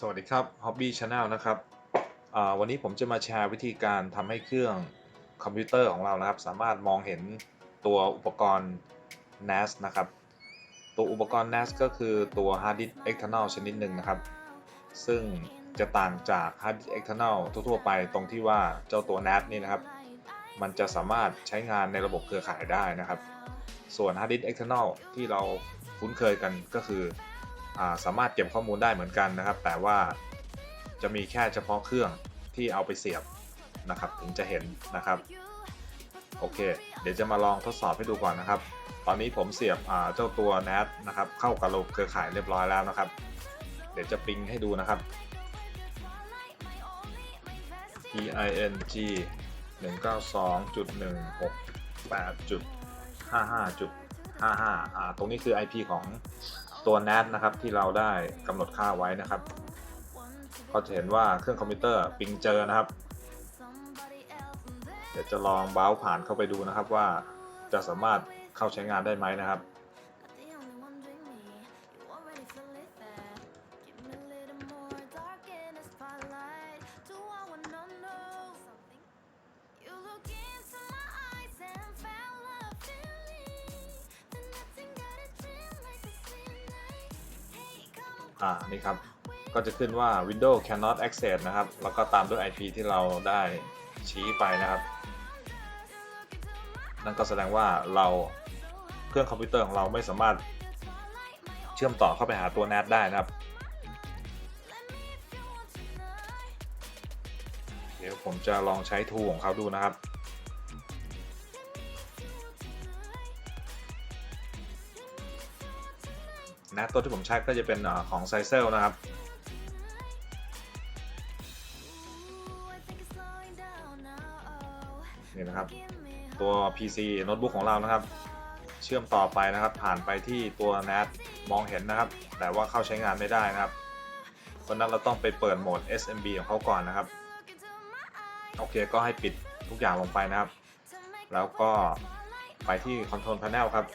สวัสดีครับ Hobby Channel นะครับวันนี้ผมจะมาแชร์วิธีการทำให้เครื่องคอมพิวเตอร์ของเรานะครับ สามารถมองเห็นตัวอุปกรณ์ NAS นะครับ ตัวอุปกรณ์ NAS ก็คือตัว Hard Disk External ชนิดหนึ่งนะครับ ซึ่งจะต่างจาก Hard Disk External ทั่ว ๆ ไปตรงที่ว่าเจ้าตัว NAS นี่นะครับ มันจะสามารถใช้งานในระบบเครือข่ายได้นะครับ ส่วน Hard Disk External ที่เราคุ้นเคยกันก็คือ สามารถเก็บข้อมูลได้เหมือนกันนะครับ แต่ว่าจะมีแค่เฉพาะเครื่องที่เอาไปเสียบนะครับ ถึงจะเห็นนะครับโอเค เดี๋ยวจะมาลองทดสอบให้ดูก่อนนะครับ ตอนนี้ผมเสียบเจ้าตัว NAS นะครับ เข้ากับระบบเครือข่ายเรียบร้อยแล้วนะครับ เดี๋ยวจะปิงให้ดูนะครับ ping 192.168.55.55อ่าตรงนี้คือ IP ของ ตัว NAT นะครับที่เราได้กำหนดค่าไว้นะครับ ก็จะเห็นว่าเครื่องคอมพิวเตอร์ปิงเจอนะครับ เดี๋ยวจะลองเบ้าผ่านเข้าไปดูนะครับว่าจะสามารถเข้าใช้งานได้ไหมนะครับ อ่านี่ครับ ก็จะขึ้นว่า Windows cannot access นะครับ แล้วก็ตามด้วย IP ที่เราได้ชี้ไปนะครับ นั่นก็แสดงว่าเราเครื่องคอมพิวเตอร์ของเราไม่สามารถเชื่อมต่อเข้าไปหาตัว NAT ได้นะครับ เดี๋ยวผมจะลองใช้ทูของเขาดูนะครับ นะตัวที่ผมใช้ก็จะเป็นของไซเซลนะครับนี่นะครับตัว PC โน้ตบุ๊กของเรานะครับ เชื่อมต่อไปนะครับ ผ่านไปที่ตัว NAT มองเห็นนะครับ แต่ว่าเข้าใช้งานไม่ได้นะครับเพราะนั้นเราต้องไปเปิดโหมด SMB ของเขาก่อนนะครับ โอเคก็ให้ปิดทุกอย่างลงไปนะครับ แล้วก็ไปที่ Control Panel ครับ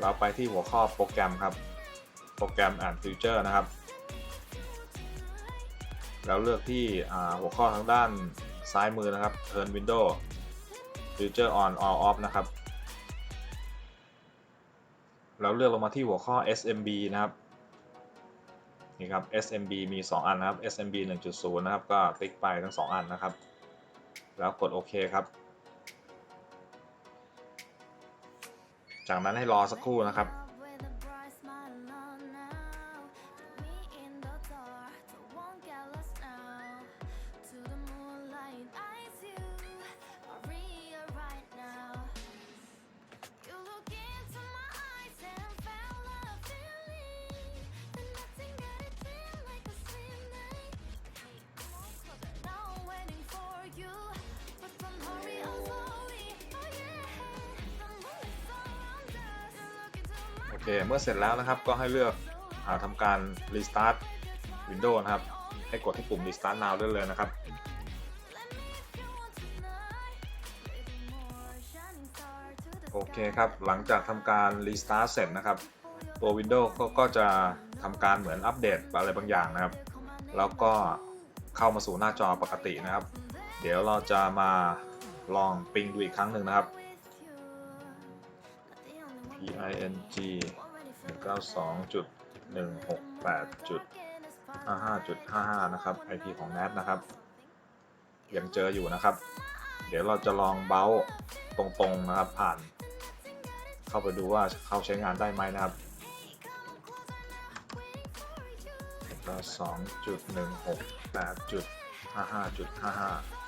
เราไปที่หัวข้อโปรแกรมครับ โปรแกรมอ่านฟิวเจอร์นะครับ แล้วเลือกที่หัวข้อทางด้านซ้ายมือนะครับ Turn Window Future On or Off นะครับแล้วเลือกลงมาที่หัวข้อ SMB นะครับนี่ครับ SMB มี 2 อันนะครับ SMB 1.0 นะครับ ก็คลิกไปทั้ง 2 อันนะครับ แล้วกดโอเคครับ จากนั้นให้รอสักครู่นะครับ คเมื่อเสร็จแล้วนะครับก็ให้เลือกอาทำการ Restart Windows นะครับ ให้กดที่ปุ่ม Restart Now ได้เลยนะครับ โอเคครับ หลังจากทำการ Restart เสร็จนะครับ ตัว Windows ก็ก็จะทำการเหมือนอัปเดตอะไรบางอย่างนะครับ แล้วก็เข้ามาสู่หน้าจอปกตินะครับ เดี๋ยวเราจะมาลองปิงดูอีกครั้งหนึ่งนะครับ ping 192.168.55.55 นะครับ IP ของ NAT นะครับ ยังเจออยู่นะครับ เดี๋ยวเราจะลองเบ้าตรงๆนะครับ ผ่าน เข้าไปดูว่าเข้าใช้งานได้ไหมนะครับ2.168.55.55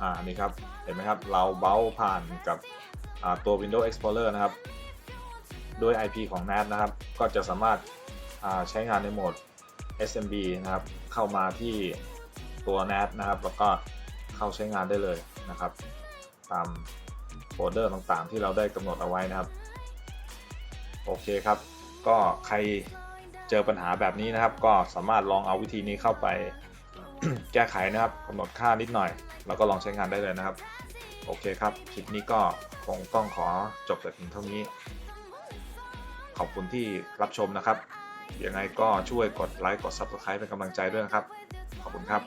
อ่านี่ครับ เห็นไหมครับ เราเบ้าผ่านกับตัว Windows Explorer นะครับ ด้วย IP ของ NAT นะครับ ก็จะสามารถใช้งานในโหมด SMB นะครับ เข้ามาที่ตัว NAT นะครับ แล้วก็เข้าใช้งานได้เลยนะครับ ตามโฟลเดอร์ต่างๆ ที่เราได้กำหนดเอาไว้นะครับ โอเคครับ ก็ใครเจอปัญหาแบบนี้นะครับ ก็สามารถลองเอาวิธีนี้เข้าไป แก้ไขนะครับกำหนดค่านิดหน่อย แล้วก็ลองใช้งานได้เลยนะครับ โอเคครับ คลิปนี้ก็คงต้องขอจบแต่เพียงเท่านี้ ขอบคุณที่รับชมนะครับ ยังไงก็ช่วยกดไลค์กด Subscribe เป็นกำลังใจด้วยนะครับ ขอบคุณครับ